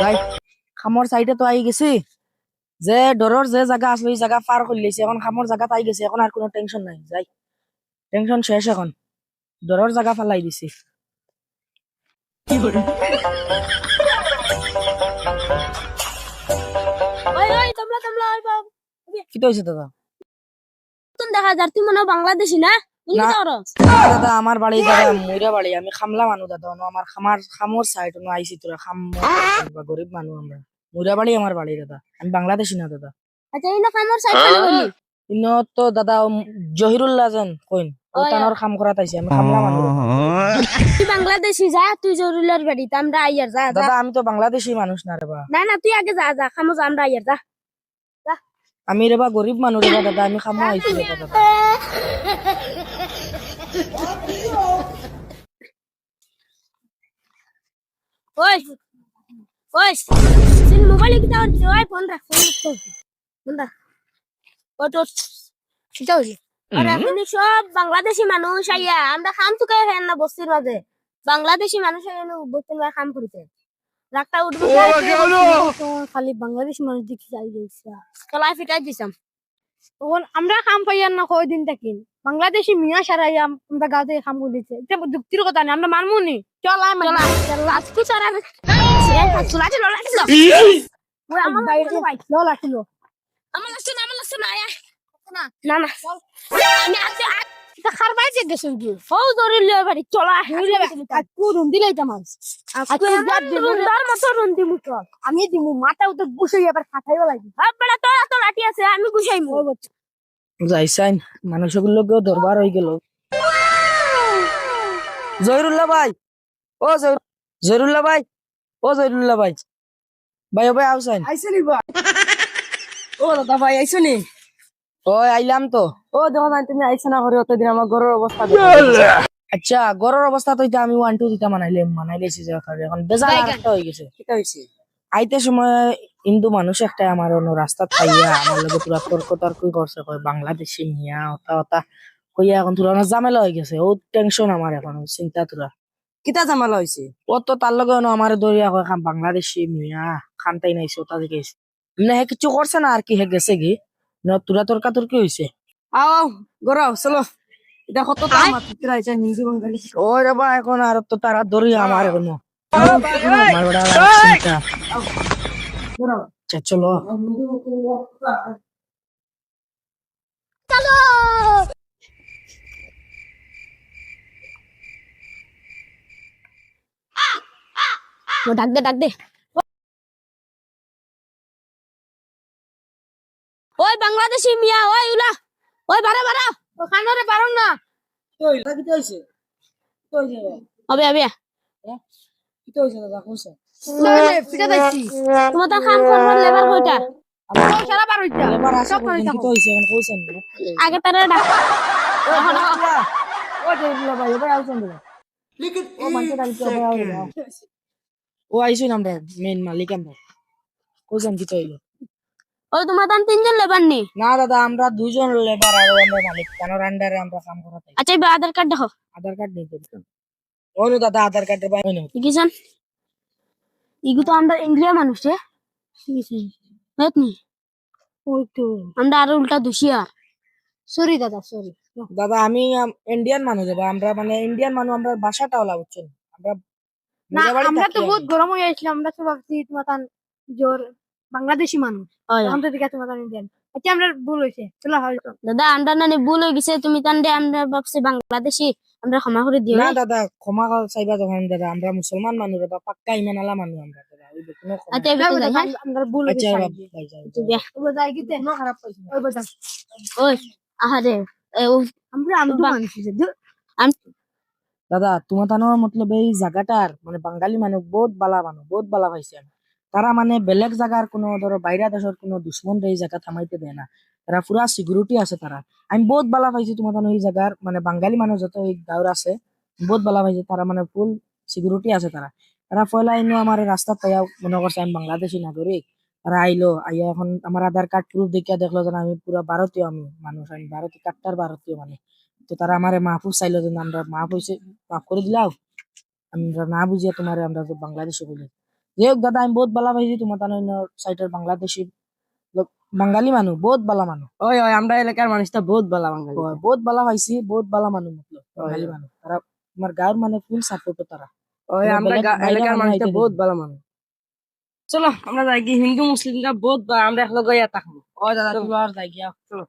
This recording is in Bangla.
যাই খামৰ চাইডে তো আহি গেছি। যে ডৰৰ যে জায়গা আসলো এই জায়গা পার করে এখন খামর জায়গাত আই গেছে এখন আর কোনো টেনশন নাই। যাই টেনশন শেষ এখন। ডৰৰ জায়গা ফালাই দিছি। তোমরা তোমরা কি হয়েছে দাদা? দেখা যার তুই মনে বাংলাদেশি না? তুমি। কি দাদা আমার বাড়ি দাদা ময়রা বাড়ি আমি খামলা মানুষ দাদা আমার খামার খামর সাইড অন্য আইছি তোরা খাম গরিব মানুষ আমরা। ময়রা বাড়ি আমার বাড়ি দাদা আমি বাংলাদেশি না দাদা। আচ্ছা এই না সাইড বলি। ইনো তো দাদা জহিরুল্লাহ যেন কইন ও তানোর খাম করা তাইছে আমি খামলা মানুষ। তুই বাংলাদেশি যা তুই জরুলার বাড়ি আমরা আইয়ার যা দাদা আমি তো বাংলাদেশি মানুষ না রে বা। না না তুই আগে যা যা খামো যা আমরা আইয়ার যা। আমি রে বা গরিব মানুষ রে বা দাদা আমি খামো আইছি দাদা। ওই ওই সিন মোবাইল কি দাও ওই ফোন রাখ ফোন ফোন রাখ ও তো সেটা হইল আরে সব বাংলাদেশি মানুষ আইয়া আমরা খাম তো কে না বস্তির মাঝে বাংলাদেশি মানুষ আইয়া বস্তির মাঝে খাম করিতে রাগটা উঠবে খালি বাংলাদেশি মানুষ দেখি যাই কলাই ফিটাই দিছাম তখন আমরা কাম পাইয়ার না কয় দিন থাকিন বাংলাদেশি মিয়া সারাই আমরা গাঁতে কাম করিছে এটা যুক্তির কথা নেই আমরা মানবো নি। চল আয় চলা আজকে সারা চলা চলা চলা ওই আমার বাইরে ভাই চল আমার লাগছে না আমার লাগছে না আয়া। না না আমি আজকে খার কি লিয়ে বাড়ি। চলা দিলাই মুতো আমি দিব মাথা উঠে বসে এবার খাটাইও বেড়া তোরা তো লাঠি আছে আমি গুছাইমু। যাইছাইন মানুষগুলোকেও দরবার হয়ে গেল। জহিরুল্লাহ ভাই ও জহির- জহিরুল্লাহ ভাই ও জহিরুল্লাহ ভাই। ভাই ও ভাই আউসাইন আইছে নি বা ও দাদা ভাই আইছো নি ও আইলাম তো। ও দেখো না তুমি আইছো না করে অতদিন আমার ঘরের অবস্থা আচ্ছা গরর অবস্থা তো আমি ওয়ান টু দিটা মানাইলে মানাইলেছি যে এখন বেজার হয়ে গেছে। আইতে সময় হিন্দু মানুষ একটা আমার অন্য রাস্তা থাইয়া আমার লগে পুরা তর্ক তর্ক করছে কয় বাংলাদেশি মিয়া ওটা ওটা কইয়া এখন তুরা ঝামেলা হয়ে গেছে ও টেনশন আমার এখন চিন্তা তুরা কিটা জামালা হইছে? ও তো তার লগে আমার দরিয়া কয় খাম বাংলাদেশি মিয়া খানটাই নাইছে ওটা দিকে আইছে। হে কিছু করছে না আর কি হে গেছে কি না তুরা তর্কা তর্কি হয়েছে আও গরাও চলো। এটা কত দাম আছে আইছে বাঙালি ওই রে বা এখন আর তো তারা দরিয়া আমার এখন। আমার বড় চিন্তা। চলো ডাক দে ডাক দে ওই বাংলাদেশি মিয়া ওই উলা ওই বারা বারা ওখানে রে পারো না ওই কি হইছে কি হইছে হবে হবে কি হইছে দাদা কইছে তোমার তো খাম করবার লেবার কইটা ও কি আগে তারা ডাক। ও ও ও আমরা মেইন মালিক আমরা কি তোমার তান তিনজন লেবার নি? না দাদা আমরা দুইজন লেবার আর আমরা মালিক। কানোর আন্ডারে আমরা কাম করা আচ্ছা আধার কার্ড দেখো। আধার কার্ড নিতে দিতাম ওই নো দাদা আধার কার্ডের বাইরে দেখিছেন? ইগু তো আমরা ইন্ডিয়া মানুষ রে। নি ওই তো আমরা আরও উল্টা দুশিয়া সরি দাদা সরি দাদা আমি ইন্ডিয়ান মানুষ দেবা আমরা মানে ইন্ডিয়ান মানুষ আমরা ভাষাটা ওলা বুঝছেন? আমরা না আমরা তো বহুত গরম হয়ে আসলাম আমরা তো ভাবছি তোমার জোর বাংলাদেশি মানুষ। তো দিকে তোমার ইন্ডিয়ান আচ্ছা আমরা ভুল হয়েছে। চলো হয়তো দাদা আমরা না ভুল হয়ে গেছে তুমি তান দে আমরা ভাবছি বাংলাদেশি। আমরা ক্ষমা করে দিও না দাদা ক্ষমা চাইবা যখন দাদা। আমরা মুসলমান মানুষ বা পাক্কা ইমান আলা মানুষ আমরা দাদা। ওই কোনো আচ্ছা হ্যাঁ? আমরা ভুল হয়ে আচ্ছা যাও। বিয়া। ওই যাই গিতে খারাপ পাইছি ওই বাজা ওই আহারে ও আমরা আমি তো বাং- মানুষ দাদা তোমার তানোর মতলব এই জায়গাটার মানে বাঙালি মানুষ বহুত বালা মানুষ বহুত বালা পাইছে। আমি তারা মানে বেলেগ জায়গার কোনো ধরো বাইরা দেশের কোনো দুশ্মন এই জায়গা থামাইতে দেয় না। তারা পুরা সিকিউরিটি আছে তারা আমি বহুত বালা পাইছি তানো এই জায়গার মানে বাঙালি মানুষ যত এই গাঁর আছে, বহুত বালা পাইছে তারা মানে ফুল সিকিউরিটি আছে তারা তারা পয়লা এনে আমার রাস্তা পাইয়া মনে করছে আমি বাংলাদেশি নাগরিক তারা আইলো আইয়া এখন আমার আধার কার্ড প্রুফ দেখিয়া দেখল যে আমি পুরা ভারতীয় আমি মানুষ আমি ভারতীয় কাট্টার ভারতীয় মানে। তো তারা আমার মাহফুজ চাইলো যে আমরা হয়েছে মাফ করে দিলাম আমরা না বুঝিয়া তোমার আমরা বাংলাদেশে বলি। যে হোক দাদা, আমি বহুত বালা পাইছি তোমার সাইটের বাংলাদেশি বাঙালি মানুষ বহুত বালা মানুষ ওই ওই আমরা এলাকার মানুষটা বহুত বালা বাঙালি। বহুত বালা পাইছি বহুত বালা মানুষ মতলব বাঙালি। মানুষ তারা তোমার গাঁর মানে ফুল সাপোর্ট তারা। ওই আমরা গা- বাইরে এলাকার আমরা মানুষটা বহুত বালা মানুষ চলো আমরা যাই কি হিন্দু মুসলিমরা বহুত আমরা একলগে থাকব। ও দাদা তুমি আর যাই গিয়া চলো।